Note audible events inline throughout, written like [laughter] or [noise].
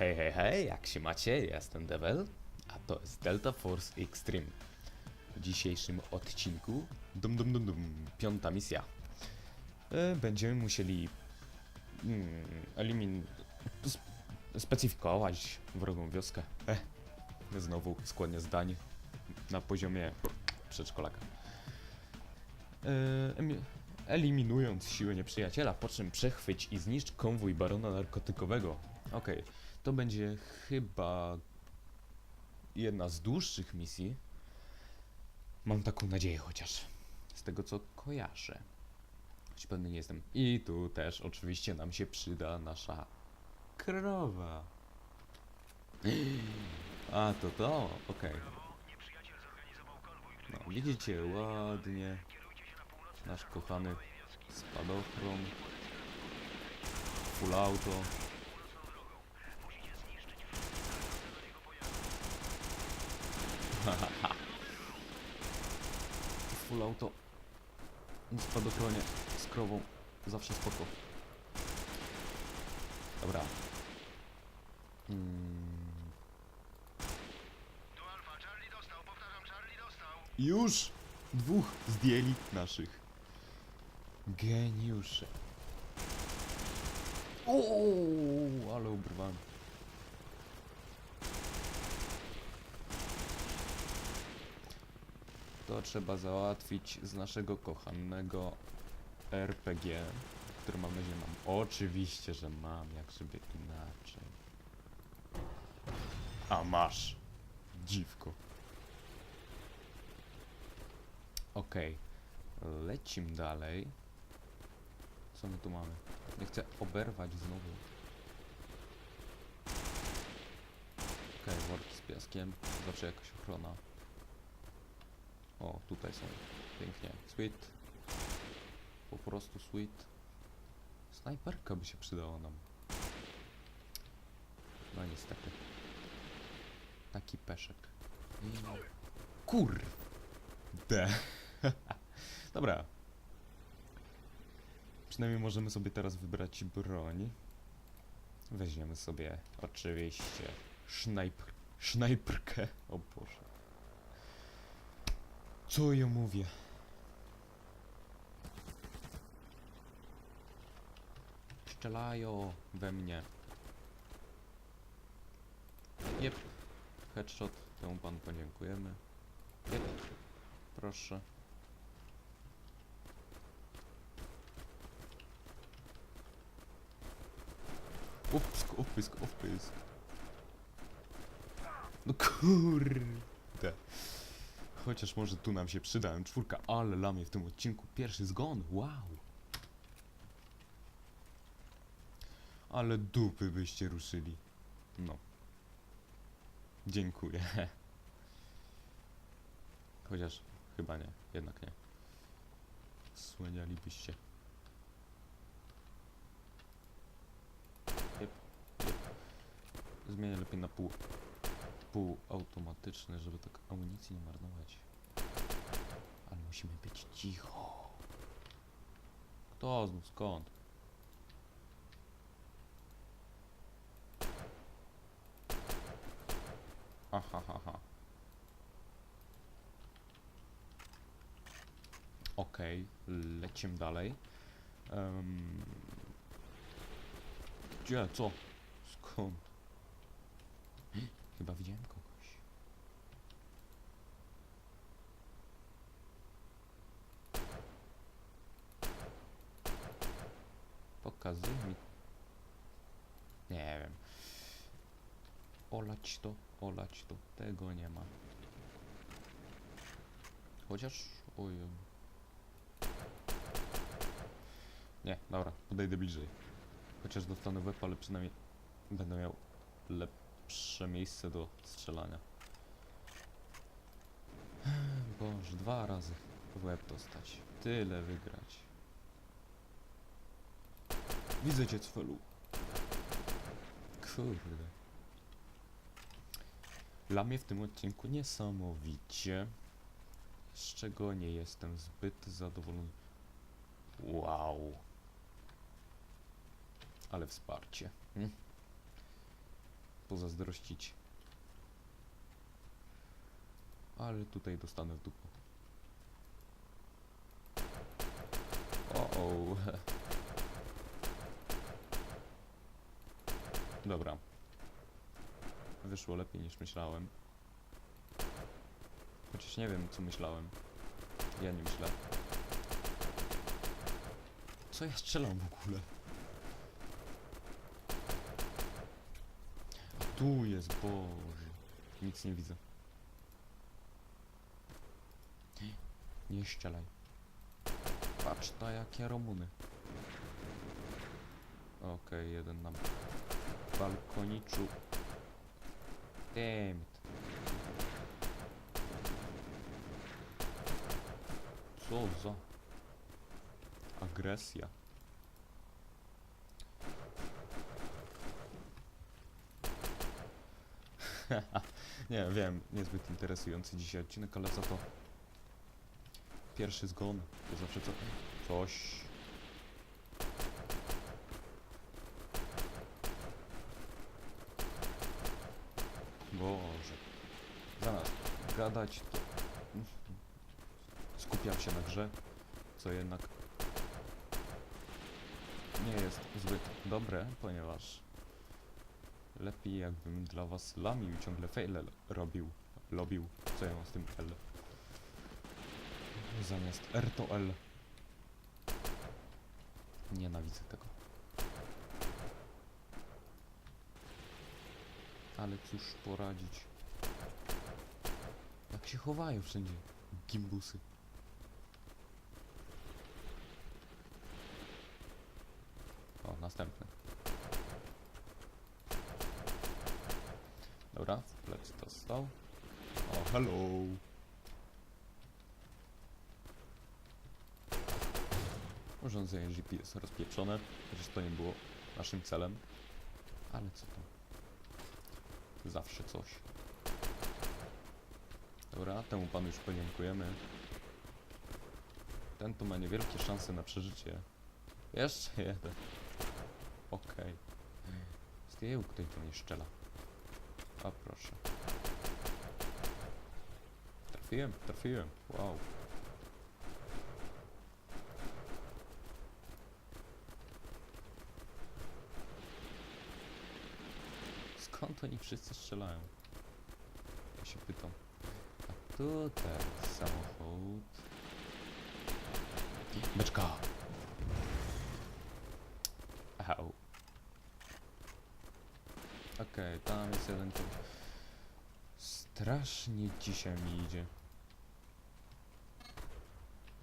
Hej, hej, hej, jak się macie? Jestem Devil, a to jest Delta Force Extreme. W dzisiejszym odcinku, dum dum dum dum, piąta misja. E, będziemy musieli mm, elimin... sp- specyfikować wrogą wioskę. E, znowu składnie zdań na poziomie przedszkolaka. E, eliminując siłę nieprzyjaciela, po czym przechwyć i zniszcz konwój barona narkotykowego. Okej, to będzie chyba jedna z dłuższych misji. Mam taką nadzieję chociaż. Z tego co kojarzę. Choć pewny nie jestem. I tu też oczywiście nam się przyda nasza krowa. A to to, okej. No, widzicie ładnie. Nasz kochany spadochron. Full auto. Full auto. Na spadochronie z krową. Zawsze spoko. Dobra. Tu Alfa, Charlie dostał, powtarzam, Charlie dostał. Już dwóch zdjęli naszych geniuszy. O, ale ubrwałem. To trzeba załatwić z naszego kochanego RPG, który mam nadzieję mam. Oczywiście, że mam, jak żeby inaczej. A masz, dziwko. Okej, lecim dalej. Co my tu mamy? Nie chcę oberwać znowu. Okej, worki z piaskiem. Zawsze jakaś ochrona. O, tutaj są. Pięknie. Sweet. Po prostu sweet. Snajperka by się przydała nam. No niestety. Taki peszek. I... Kur... D. [laughs] Dobra. Przynajmniej możemy sobie teraz wybrać broń. Weźmiemy sobie oczywiście sznajpr... sznajprkę. O Boże. Co ja mówię? Strzelają we mnie. Jep. Headshot. Temu panu podziękujemy. Jep. Proszę. Upsk, upysk, upysk. No kurde. Chociaż może tu nam się przyda czwórka, ale lamie w tym odcinku pierwszy zgon, wow. Ale dupy byście ruszyli. No. Dziękuję. [laughs] Chociaż chyba nie, jednak nie. Słanialibyście. Zmienię lepiej na pół, pół automatyczny, żeby tak amunicji nie marnować. Ale musimy być cicho. Kto znów skąd? Aha, ha, ha. Okej, lecimy dalej. Um, gdzie? Co? Skąd? Chyba widziałem kogoś. Pokazuj mi. Nie wiem. Olać to, olać to. Tego nie ma. Chociaż... Oj. Nie, dobra, podejdę bliżej. Chociaż dostanę łeb, ale przynajmniej będę miał lepsze miejsce do strzelania. Boże, dwa razy w łeb dostać. Tyle wygrać. Widzę cię, Cfelu. Kurde. Dla mnie w tym odcinku niesamowicie, z czego nie jestem zbyt zadowolony. Wow. Ale wsparcie. Hmm? Pozazdrościć. Ale tutaj dostanę w dupę. O, o. Dobra. Wyszło lepiej niż myślałem. Chociaż nie wiem, co myślałem. Ja nie myślę. Co ja strzelam w ogóle? Tu jest, Boże. Nic nie widzę. Nie strzelaj. Patrz ta jakie Romuny. Okej, jeden na balkoniczu. Damn it. Co za agresja. [laughs] nie wiem, niezbyt interesujący dzisiaj odcinek, ale za to pierwszy zgon to zawsze co coś. Boże. Zamiast gadać, to [laughs] skupiam się na grze, co jednak nie jest zbyt dobre, ponieważ lepiej jakbym dla was lamił i ciągle faile robił, lobił, co ja mam z tym L. Zamiast R to L. Nienawidzę tego. Ale cóż poradzić. Jak się chowają wszędzie gimbusy. O, następny. Dobra, w plec dostał. O, hello! Urządzenie GPS rozpieprzone, chociaż to nie było naszym celem. Ale co to? Zawsze coś. Dobra, temu panu już podziękujemy. Ten tu ma niewielkie szanse na przeżycie. Jeszcze jeden. Okej. Zdjęł ktoś to nie szczela. A proszę. Trafiłem, trafiłem. Wow. Skąd oni wszyscy strzelają? Ja się pytam. A tutaj samochód. Beczka! Au. Okej, tam jest jeden. Strasznie dzisiaj mi idzie.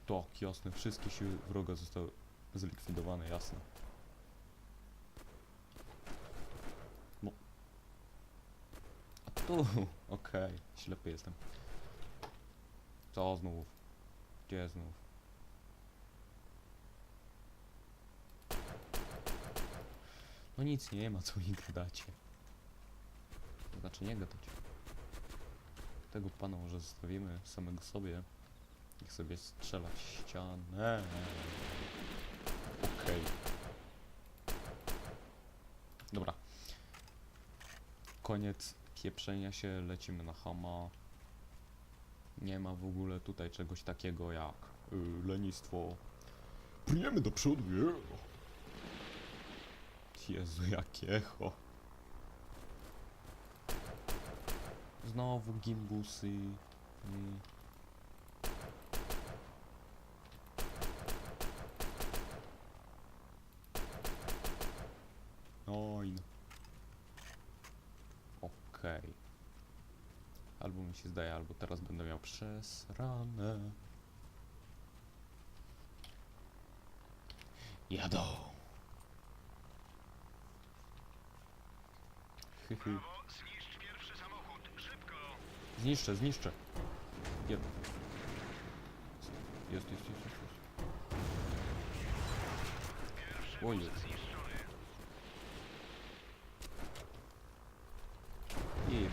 Tak, jasne, wszystkie siły wroga zostały zlikwidowane, jasne. No. A tu, [laughs] okej, ślepy jestem. Co znów? Gdzie znów? No nic nie ma, co mi gadacie. To znaczy nie gadać. Tego pana może zostawimy samego sobie. Niech sobie strzela w ścianę. Okej. Dobra. Koniec pieprzenia się, lecimy na hama. Nie ma w ogóle tutaj czegoś takiego jak y, lenistwo. Płyniemy do przodu, yeah. Jezu, jakie echo. Znowu gimbusy. Oj. no. Okej. Albo albo teraz będę miał przesrane. Jadą. Brawo, zniszcz pierwszy samochód. Szybko! Zniszczę, zniszczę. Jest, jest, jest, jest. jest. Zniszczony. I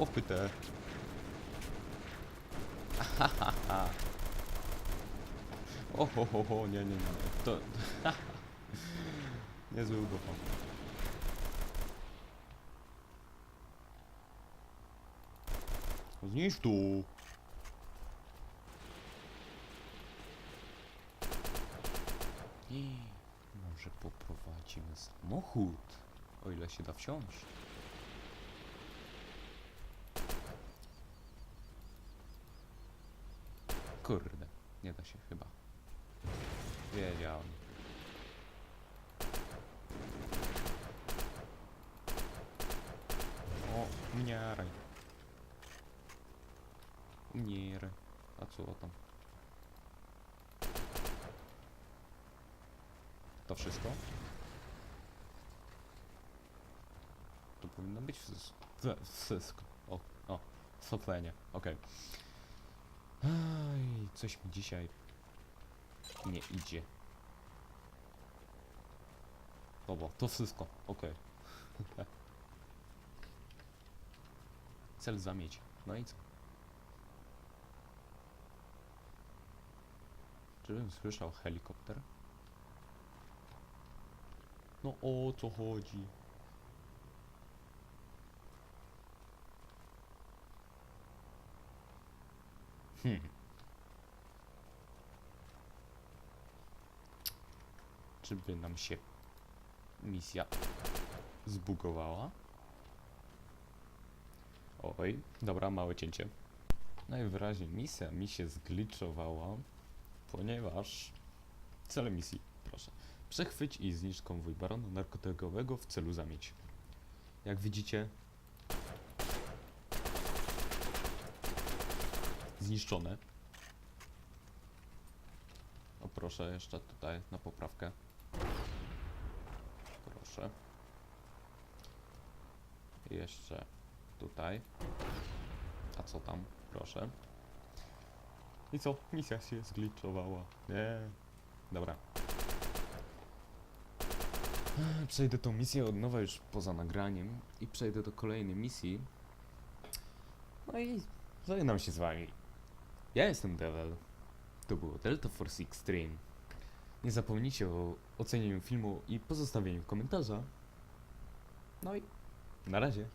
opytę. O, ho, ho, ho, nie, nie, nie. To... [laughs] Niezły ugopa. Zniszcz tu. I może poprowadzimy samochód, o ile się da wsiąść. Kurde, nie da się chyba. Wiedziałem. O, mniaraj. Mnieraj. A co tam? To wszystko? To powinno być. Wszystko. O, o, oswotlenie, okej. Aj, coś mi dzisiaj nie idzie. Dobra, to wszystko, okej. [laughs] Cel zamieć. No i co? Czyżbym słyszał helikopter? No o co chodzi? Hmm. Czy by nam się misja zbugowała? Oj, dobra, małe cięcie. Najwyraźniej misja mi się zgliczowała, ponieważ... Cele misji, proszę. Przechwyć i zniszcz konwój barona narkotykowego w celu zamieć. Jak widzicie... Zniszczone. O proszę, jeszcze tutaj na poprawkę. Proszę. Jeszcze tutaj. A co tam? Proszę. I co? Misja się zgliczowała. Nie. Dobra. Przejdę tą misję od nowa już poza nagraniem i przejdę do kolejnej misji. No i żegnam się z wami. Ja jestem Devil. To było Delta Force Extreme. Nie zapomnijcie o ocenieniu filmu i pozostawieniu komentarza. No i na razie.